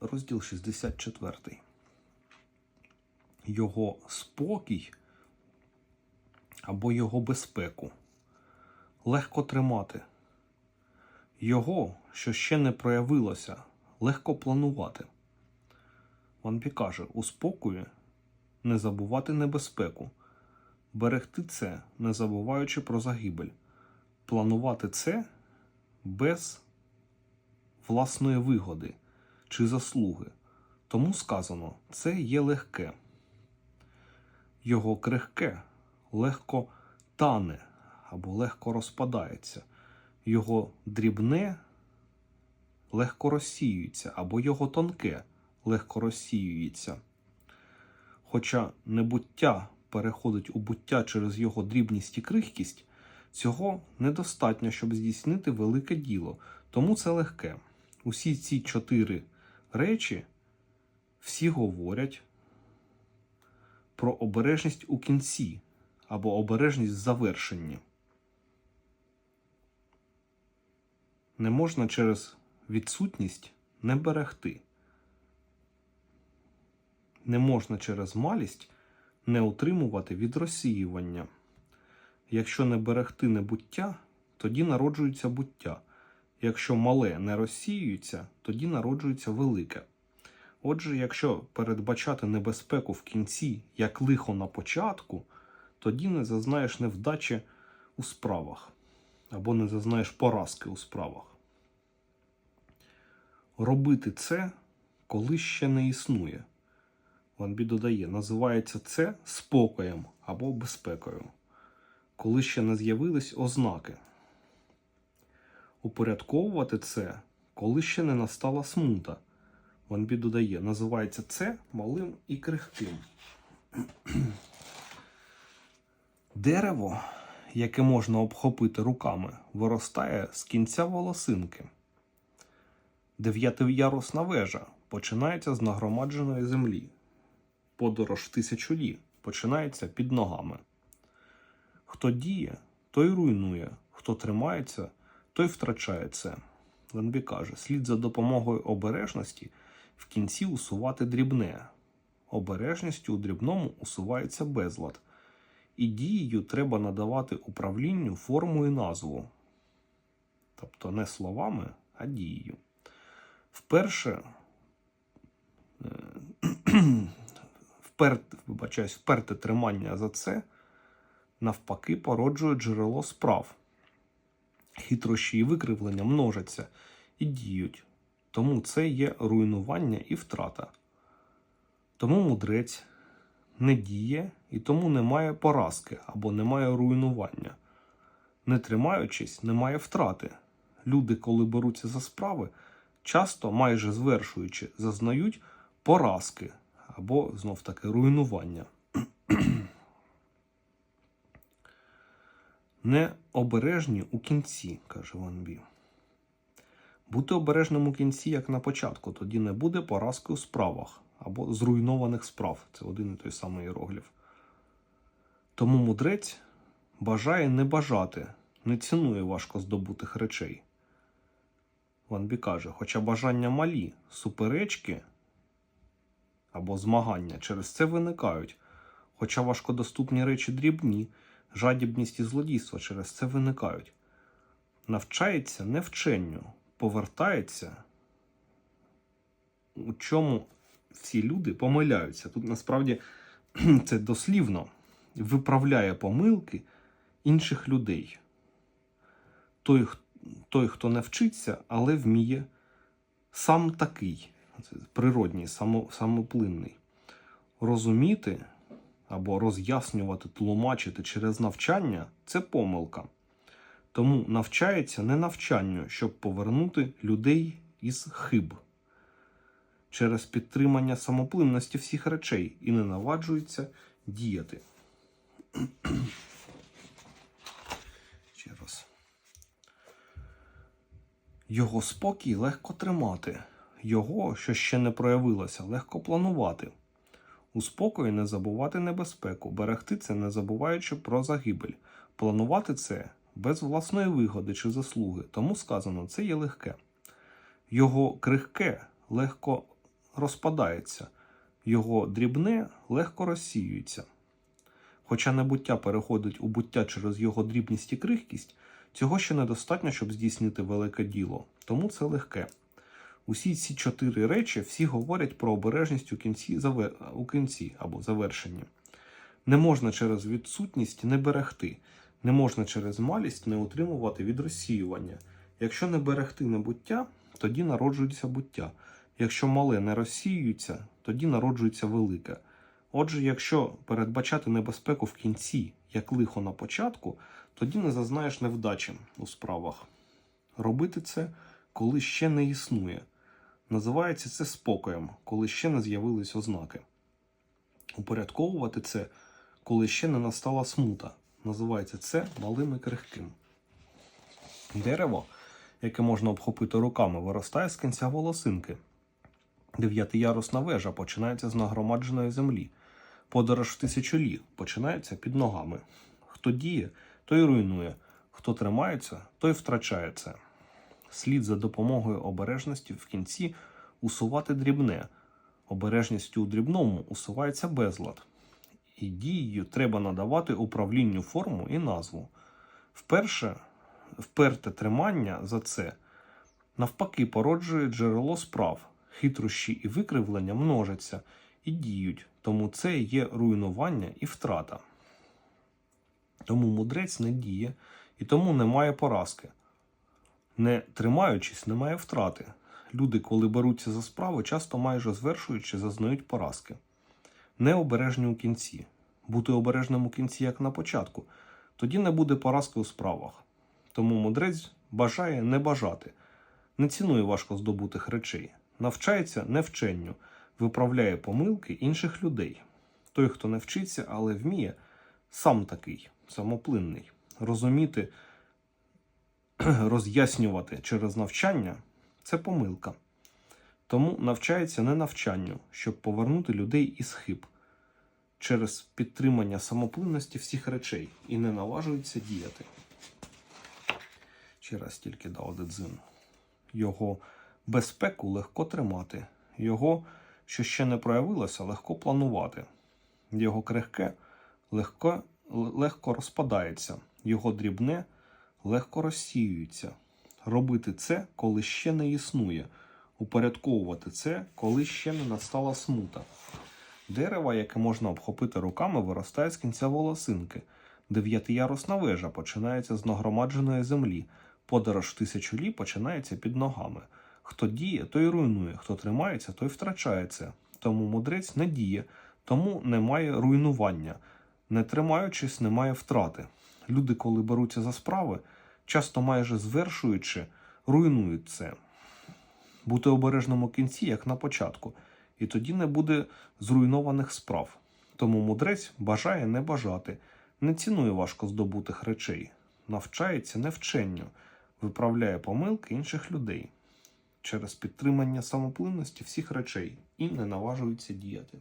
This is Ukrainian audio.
розділ 64. Його спокій або його безпеку легко тримати. Його, що ще не проявилося, легко планувати. Ванпі каже: у спокої не забувати небезпеку, берегти це, не забуваючи про загибель, планувати це без власної вигоди чи заслуги. Тому сказано, це є легке. Його крихке легко тане або легко розпадається. Його дрібне легко розсіюється, або його тонке легко розсіюється. Хоча небуття переходить у буття через його дрібність і крихкість, цього недостатньо, щоб здійснити велике діло, тому це легке. Усі ці чотири речі всі говорять про обережність у кінці або обережність в завершенні. Не можна через відсутність не берегти. Не можна через малість не утримувати від розсіювання. Якщо не берегти небуття, тоді народжується буття. Якщо мале не розсіюється, тоді народжується велике. Отже, якщо передбачати небезпеку в кінці як лихо на початку, тоді не зазнаєш невдачі у справах або не зазнаєш поразки у справах. Робити це, коли ще не існує. Ванбі додає, називається це спокоєм або безпекою, коли ще не з'явились ознаки. Упорядковувати це, коли ще не настала смута. Ванбі додає, називається це малим і крихким. Дерево, яке можна обхопити руками, виростає з кінця волосинки. Дев'ятиярусна вежа починається з нагромадженої землі. Подорож в тисячу лі починається під ногами. Хто діє, той руйнує, хто тримається, той втрачає це. Ленбі каже, слід за допомогою обережності в кінці усувати дрібне. Обережністю у дрібному усувається безлад, і дією треба надавати управлінню форму і назву. Тобто не словами, а дією. Вперше е, впер, вибачаюсь, вперте тримання за це навпаки породжує джерело справ. Хитрощі і викривлення множаться і діють. Тому це є руйнування і втрата. Тому мудрець не діє і тому немає поразки або немає руйнування. Не тримаючись, немає втрати. Люди, коли беруться за справи, часто, майже звершуючи, зазнають поразки або знов таки руйнування. Необережні у кінці, каже Ван Бі. Бути обережним у кінці, як на початку, тоді не буде поразки у справах або зруйнованих справ. Це один і той самий іерогліф. Тому мудрець бажає не бажати, не цінує важко здобутих речей. Ван Бі каже, хоча бажання малі, суперечки або змагання через це виникають, хоча важкодоступні речі дрібні, жадібність і злодійство через це виникають. Навчається не вченню, повертається, у чому всі люди помиляються. Тут насправді це дослівно виправляє помилки інших людей. Той, той, хто не вчиться, але вміє сам такий, природній, само, самоплинний. Розуміти або роз'яснювати, тлумачити через навчання це помилка. Тому навчається не навчанню, щоб повернути людей із хиб через підтримання самоплинності всіх речей і не наваджується діяти. Ще раз. Його спокій легко тримати, його, що ще не проявилося, легко планувати. У спокої не забувати небезпеку, берегти це, не забуваючи про загибель, планувати це без власної вигоди чи заслуги, тому сказано, це є легке. Його крихке легко розпадається, його дрібне легко розсіюється. Хоча небуття переходить у буття через його дрібність і крихкість, цього ще недостатньо, щоб здійснити велике діло, тому це легке. Усі ці чотири речі всі говорять про обережність у кінці, у кінці або завершенні. Не можна через відсутність не берегти, не можна через малість не утримувати від розсіювання. Якщо не берегти небуття, тоді народжується буття. Якщо мале не розсіюється, тоді народжується велике. Отже, якщо передбачати небезпеку в кінці, як лихо на початку, тоді не зазнаєш невдачі у справах. Робити це, коли ще не існує. Називається це спокоєм, коли ще не з'явились ознаки. Упорядковувати це, коли ще не настала смута. Називається це малим і крихким. Дерево, яке можна обхопити руками, виростає з кінця волосинки. Дев'ятиярусна вежа починається з нагромадженої землі. Подорож в тисячолі починається під ногами. Хто діє, той руйнує, хто тримається, той втрачається. Слід за допомогою обережності в кінці усувати дрібне. Обережністю у дрібному усувається безлад. І дією треба надавати управлінню форму і назву. Вперше, вперте тримання за це навпаки породжує джерело справ, хитрощі і викривлення множаться і діють, тому це є руйнування і втрата. Тому мудрець не діє, і тому немає поразки. Не тримаючись, немає втрати. Люди, коли беруться за справи, часто майже звершуючи, зазнають поразки. Необережні у кінці. Бути обережним у кінці, як на початку, тоді не буде поразки у справах. Тому мудрець бажає не бажати, не цінує важко здобутих речей, навчається невченню, виправляє помилки інших людей. Той, хто не вчиться, але вміє, сам такий, самоплинний, розуміти, роз'яснювати через навчання це помилка. Тому навчається не навчанню, щоб повернути людей із хиб через підтримання самоплинності всіх речей і не наважується діяти. Ще раз тільки дав Дедзин. Його безпеку легко тримати, його, що ще не проявилося, легко планувати. Його крихке легко, легко розпадається, його дрібне легко розсіюється. Робити це, коли ще не існує, упорядковувати це, коли ще не настала смута. Дерево, яке можна обхопити руками, виростає з кінця волосинки. Дев'ятиярусна вежа починається з нагромадженої землі. Подорож в тисячу лі починається під ногами. Хто діє, той руйнує, хто тримається, той втрачається. Тому мудрець не діє, тому немає руйнування. Не тримаючись, немає втрати. Люди, коли беруться за справи, часто майже звершуючи, руйнують це. Бути обережним у кінці, як на початку, і тоді не буде зруйнованих справ. Тому мудрець бажає не бажати, не цінує важко здобутих речей, навчається невченню, виправляє помилки інших людей через підтримання самоплинності всіх речей і не наважується діяти.